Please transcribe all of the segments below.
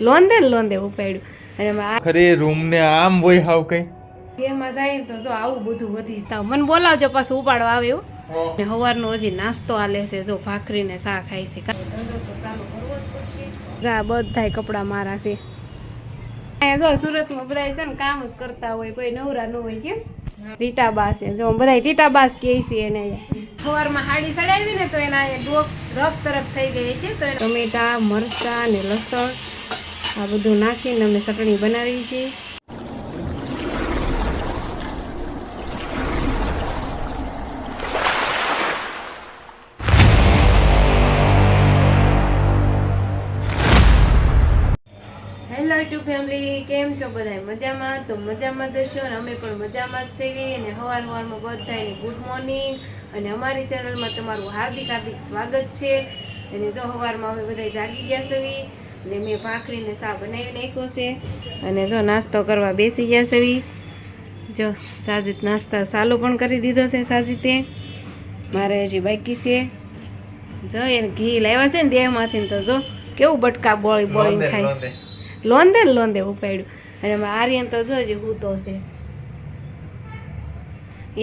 Loan દે loan દે ઉપાડ્યું. અને ખરે room ને આમ હોય હાવ કઈ? એમાં જાય તો જો આવું બધું વધી જતા મને બોલાવજો પાછું ઉપાડવા આવે એવું. ને સવારનો હજી નાસ્તો આલે છે જો ભાખરી ને શા ખાય છે. જ બધાય કપડાં મારા છે. જો સુરતમાં બધા છે ને કામ જ કરતા હોય કોઈ નવરા ન હોય કેમ? ટીટાબા છે. જો બધા રીટાબાસ કહે છે એને સવારમાં હાડી ચડાવી ને તો એના ડોક રગ તરફ થઈ ગઈ છે તો ટમેટા મરચાં ને લસણ આ બધું નાખીને અમે ચટણી બનાવી છે. હેલો ટુ ફેમિલી કેમ છો બધા મજામાં? તો મજામાં જશો અને અમે પણ મજામાં જ છીએ અને સવાર સવારમાં બધાને ગુડ મોર્નિંગ અને અમારી ચેનલમાં તમારું હાર્દિક હાર્દિક સ્વાગત છે. અને જો સવારમાં અમે બધા જાગી ગયા છીએ અને મેં ભાખરીને સા બનાવી નાખ્યો છે. અને જો નાસ્તો કરવા બેસી ગયા છે જો સાજીત નાસ્તા સાલો પણ કરી દીધો છે સાજીતે મારે હજી બાકી છે. જો એને ઘી લાવ્યા છે ને દેહમાંથી તો જો કેવું બટકા બોળી બોળીને ખાય છે. લોનદે ને લોન દે ઉપાડ્યું. અને આર્યન તો જો હજી હૂતો છે.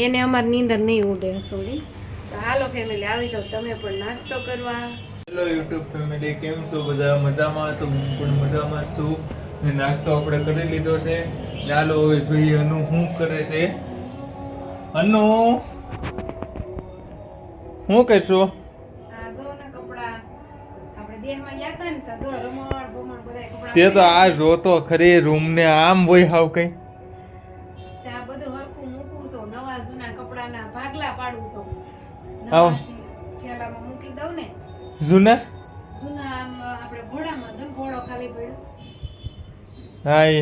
એને અમારી નીંદર નહીં ઉડે સોરી તો હાલો ફેમિલી આવી જાઓ. તમે પણ નાસ્તો કરવા. હેલો યુટ્યુબ ફેમિલી કેમ છો? બધા મજામાં? તો હું પણ મજામાં છું. ને નાસ્તો આપણે કરી લીધો છે. ચાલો હવે જોઈએ અનુ શું કરે છે. અનુ શું કહેશો તો તે આ જોતો ખરી રૂમ ને આમ હોય હાવ કઈ. ભાગલા પાડું છું. થેલામાં મૂકી દઉં ને. જૂના હા એ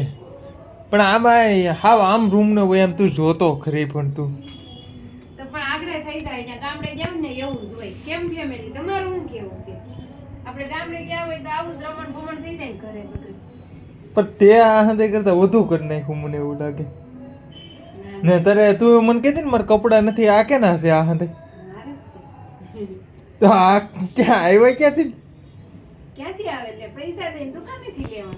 પણ આમાં હાવ આમ રૂમ ને હોય એમ તું જોતો ખરી પણ તું. પણ આગળ થઈ જાય ત્યાં. ગામડે જાવ ને એવું જ હોય. કેમ ફેમિલી તમારું શું કેવું છે? આપણે ગામડે ગયા હોય તો આવું રમણ ભમણ થઈ જાય ને ઘરે બધું. પણ તે આ હંદે કરતા વધુ કરી નાખ્યું મને એવું લાગે. ને તારે તું મને કહેતી ને મારા કપડાં નથી આ કે ના છે આ હંદે. તો આ ક્યાં આવ્યા ક્યાંથી? ક્યાંથી આવે? એટલે પૈસા દઈને દુકાનેથી લેવાનો.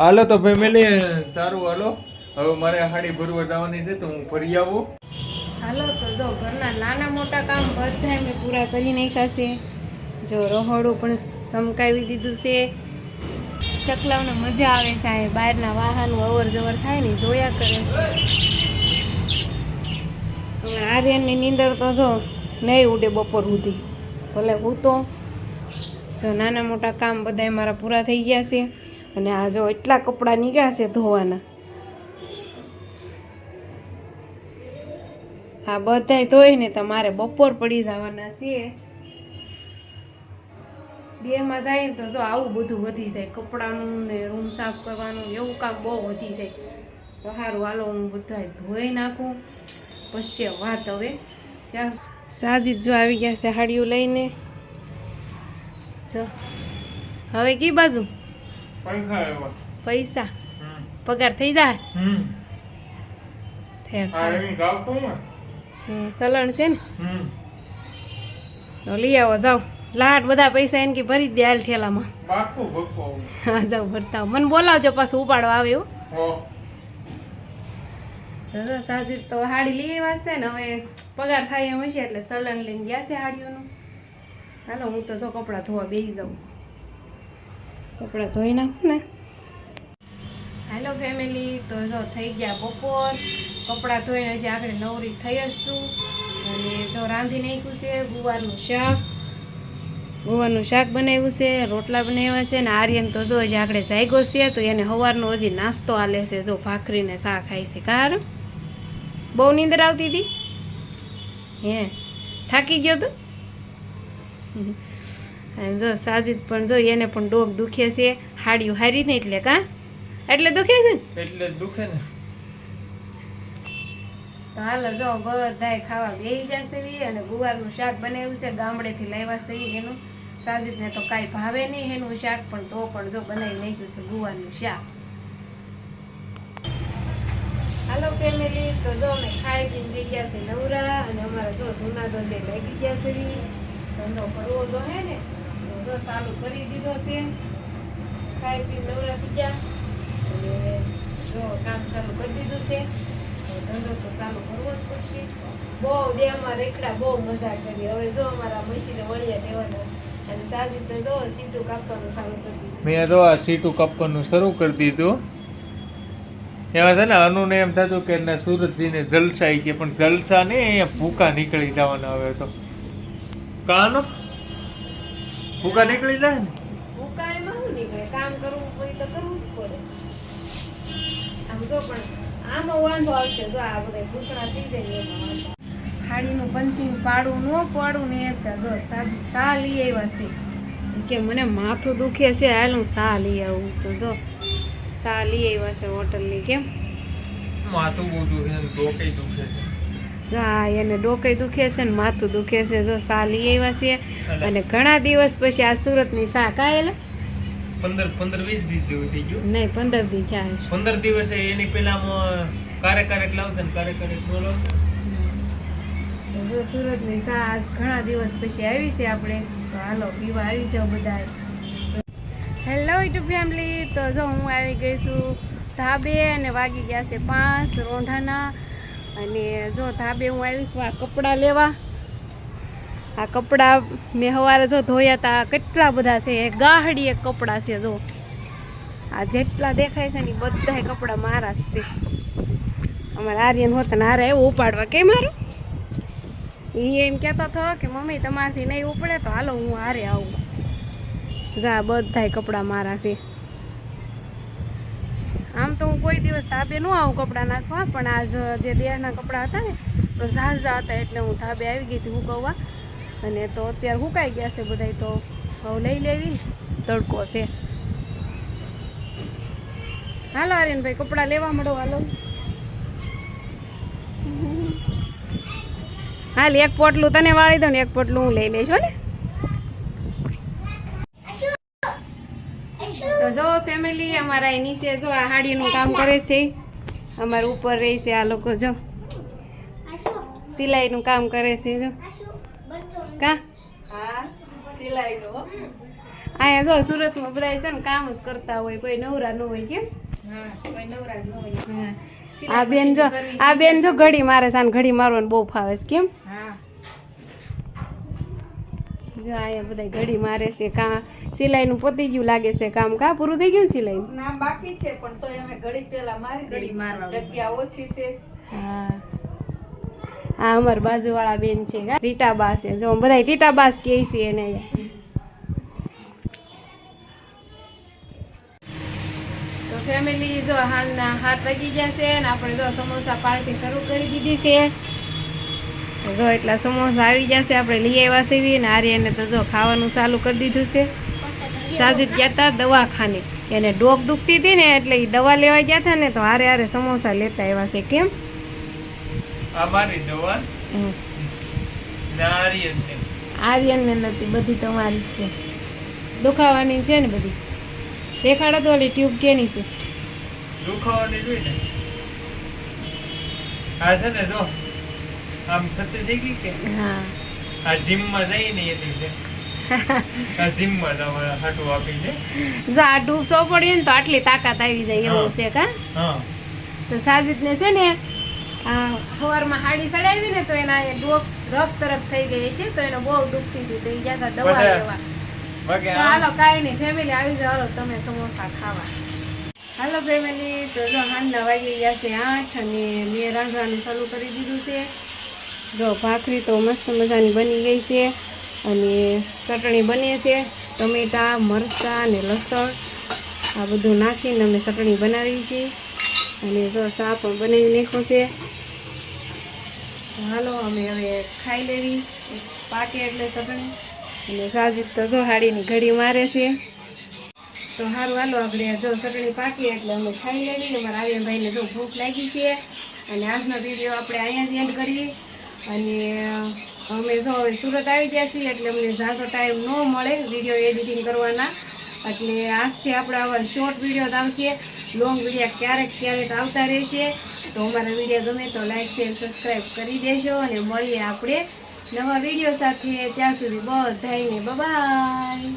હાલો તો ફેમિલી સારું હાલો. હવે મારે હાડી ભરવા જવાની છે તો હું ફરી આવું. હાલો તો જો ઘરના નાના મોટા કામ બધા મેં પૂરા કરી નાખ્યા છે. જો રહોડું પણ ચમકાવી દીધું છે. ચકલાઓને મજા આવે છે આ બહારના વાહનો અવર જવર થાય ને જોયા કરે આર્યનની નીંદર તો જો નહીં ઉડે બપોર સુધી. ભલે હું તો જો નાના મોટા કામ બધા મારા પૂરા થઈ ગયા છે અને આ જો એટલા કપડાં નીકળ્યા છે ધોવાના. આ બધાય ધોઈ ને તમારે બપોર પડી જવાના છે. દેહમાં જાય ને તો જો આવું બધું વધી જાય. કપડાનું ને રૂમ સાફ કરવાનું એવું કામ બહુ વધી જાય. તો સારું હાલો હું બધા ધોઈ નાખું. પછી વાત હવે. ત્યાં સાજીદ જો આવી ગયા છે હાડીઓ લઈને. જો. હવે કી બાજુ? પૈસા પગાર થઈ જાય? ચલણ છે ને? તો લઈ આવો જાઓ. લાટ બધા પૈસા એને કે ભરી દે હાલ ઠેલામાં. હા જાઓ ભરતા. મને બોલાવજો પાછું ઉપાડવા આવે એવું. હો. તો જો તો હાડી લઈ આવ્યા છે ને, હવે પગાર થાય એમ હશે એટલે સલન લઈને ગયા છે હાડીઓનું. હાલો, હું તો જો કપડાં ધોવા બેસી જાઉં. કપડાં ધોઈ નાખું ને. હાલો ફેમિલી તો જો થઈ ગયા બપોર. કપડાં ધોઈને હજી આગળ નવરી થઈ જશું અને જો રાંધી નાખ્યું છે ગુવારનું શાક. ગુવારનું શાક બનાવ્યું છે, રોટલા બનાવ્યા છે ને આર્યન તો જો હજી આગળ જાગ્યો છે, તો એને સવારનો હજી નાસ્તો આલે છે, જો ભાખરીને શાક ખાય છે, કાર. બહુ નીંદર આવતી હતી? હે થાકી ગયો તો? જો સાજીદ પણ જો એને પણ ડોક દુખે છે હાડિયું હારી ને એટલે કા? એટલે દુખે છે ને? એટલે દુખે ને. હાલો જો બધાય ખાવા બેહી જશે બી અને ગુવારનું શાક બનાવ્યું છે ગામડેથી લાવ્યા છે એનું એનું. સાજીદને તો કાંઈ ભાવે નહીં એનું શાક પણ તો પણ જો બનાવી નાખ્યું છે ગુવારનું શાક. હાલો ફેમિલી તો જો અમે ખાઈ પીને થઈ ગયા છે નવરા અને અમારે જો જૂના ધંધે લાગી ગયા છે. ધંધો કરવો જો હે ને. જો ચાલુ કરી દીધો છે. ખાઈ પીને નવરા થઈ ગયા. અને જો કામ ચાલુ કરી દીધું છે. ધંધો તો ચાલુ કરવો જ પડશે. બહુ દેહમાં રેખડા બહુ મજા કરી. હવે જો અમારા મશીને વળિયા દેવાના. અને સાજી તો જો સીટું કાપવાનું ચાલુ કરી દીધું મેં જો આ સીટું કાપવાનું શરૂ કરી દીધું. એમાં છે ને અનુને એમ થતું કે ના સુરતજીને જલસા ઈ કે પણ જલસા ને અહીંયા ભૂકા નીકળી જવાના હવે તો. કાનો? ભૂકા નીકળી જાય ને? ઉકાળીમાં શું નીકળે? કામ કરવું હોય તો કરવું જ પડે. આમ જો પણ આમાં વાંધો આવશે જો આ બધા ભૂસણા થઈ જાય એમાં વાંધો. હાડીનું પંચિંગ પાડું ન પાડું ને એક જો સાદી સા લઈ આવ્યા છે. કે મને માથું દુખે છે હાલ હું સા લઈ આવું. તો જો સા લઈ આવ્યા છે હોટલની કેમ માથું બહુ દુખે છે ડોકે દુખે છે હા એને ડોકે દુખે છે ને માથું દુખે છે જો સા લઈ આવ્યા છે અને ઘણા દિવસ પછી આ સુરતની સા કાયેલા પંદર પંદર વીસ દિવસ જેવું થઈ ગયું નહીં પંદર દિવસ થાય પંદર દિવસે એની પેલા કારે કારેક લાવતા ને કારે કારેક ન લાવતા જો સુરતની સા આજ ઘણા દિવસ પછી આવી છે આપણે તો હાલો પીવા આવી જાઓ બધા હેલો યુટ્યુબ ફેમિલી તો જો હું આવી ગઈ છું ધાબે અને વાગી ગયા છે પાંચ રોંઢાના. અને જો ધાબે હું આવી છું આ કપડાં લેવા. આ કપડાં મેં સવારે જો ધોયા હતા કેટલા બધા છે ગાહડી એક કપડાં છે જો. આ જેટલા દેખાય છે ને બધા કપડાં મારા જ છે. અમારા આર્યન હોત ને હારે એવું ઉપાડવા. કે મારું એ એમ કહેતો હતો કે મમ્મી તમારથી નહીં ઉપડે તો હાલો હું હારે આવું. જા, બધાય કપડાં મારા છે. તો હું કોઈ દિવસ ધાબે ન આવું કપડાં નાખવા, પણ આજ જે દેહના કપડાં હતા ને, તો ઝાઝા હતા એટલે હું ધાબે આવી ગઈ હતી હુકવવા. અને તો અત્યારે હુકાઈ ગયા છે બધાય તો. હવે લઈ લેવી. તડકો છે. હાલો આર્યનભાઈ, કપડાં લેવા મળો, હાલો. હાલ એક પોટલું તને વાળી દઉં ને એક પોટલું હું લઈ લઈશ હો ને. તો જો ફેમિલી અમારા એની નીચે જો આ હાડીનું કામ કરે છે. અમારા ઉપર રહે છે આ લોકો જો. સિલાઈનું કામ કરે છે જો. કા? અહીંયા જો સુરતમાં બધા છે ને કામ જ કરતા હોય કોઈ નવરા ન હોય કેમ? હા. આ બેન જો આ બેન જો ઘડી મારે છે ઘડી મારવાનું બહુ ફાવે છે કેમ? જો અહીંયા બધા ઘડી મારે છે કા સિલાઈનું પતી ગયું લાગે છે કામ. કા પૂરું થઈ ગયું સિલાઈ? ના બાકી છે પણ તો અમે ઘડી પેલા મારી ઘડી જગ્યા ઓછી છે. હા. આ અમાર બાજુવાળા બેન છે રીટાબા છે. જો બધા રીટાબા કહે છે એને. તો ફેમિલી જો હાલના હાથ વાગી ગયા છે અને આપણે જો સમોસા પાર્ટી શરૂ કરી દીધી છે. જો એટલા સમોસા આવી જશે આપણે લઈ આવ્યા છે ને આર્યને તો જો ખાવાનું ચાલુ કરી દીધું છે. સાજુ ગયા હતા દવાખાને. એને ડોક દુખતી હતી ને એટલે એ દવા લેવા ગયા હતા ને તો હારે હારે સમોસા લેતા આવ્યા છે કેમ? અમારી દવા? આર્યનને. નથી બધી તમારી જ છે. દુખાવાની છે ને બધી. દેખાડો તો ઓલી ટ્યુબ કેની છે. દુખાવાની જોઈ ને. આ છે ને જો આમ સત્ય થઈ ગઈ કે? હા. આ જીમમાં જઈ ને એની છે આ જીમમાં જવા હાટું આપી જો આ ટ્યુબ સો પડી ને તો આટલી તાકાત આવી જાય એવું છે કા? હા. તો સાજિદને છે ને આ સવારમાં હાડી સડાવી ને તો એના એ ડોક રગ તરફ થઈ ગઈ છે તો એને બહુ દુખતી હતી તો એ ગયા દવા લેવા. હાલો કાંઈ નહીં ફેમિલી આવી જાઓ હાલો તમે સમોસા ખાવા. હાલો ફેમિલી તો જો હાંજના વાગી ગયા છે આઠ અને મેં રાંધવાનું ચાલુ કરી દીધું છે. જો ભાખરી તો મસ્ત મજાની બની ગઈ છે અને ચટણી બને છે, ટમેટાં, મરચાં અને લસણ. આ બધું નાખીને અમે ચટણી બનાવી છે અને જો સાપ પણ બનાવી નાખ્યો છે. હાલો અમે હવે ખાઈ લેવી પાકે એટલે ચટણી. અને સાજીદ તો જો હાડીની ઘડી મારે છે. તો સારું હાલો આપણે જો ચટણી પાકી એટલે અમે ખાઈ લેવી અમારા આર્યનભાઈને જો ભૂખ લાગી છે. અને આજનો વીડિયો આપણે અહીંયા જ એન્ડ કરીએ. અને અમે જો હવે સુરત આવી ગયા છીએ એટલે અમને ઝાઝો ટાઈમ ન મળે વીડિયો એડિટિંગ કરવાના. એટલે આજથી આપણે આવા શોર્ટ વીડિયો આવશે. લોંગ વીડિયો ક્યારેક ક્યારેક આવતા રહેશે. તો અમારા વીડિયો ગમે તો લાઈક શેર સબસ્ક્રાઈબ કરી દેજો અને મળીએ આપણે નવા વીડિયો સાથે. ત્યાં સુધી બધાને બાય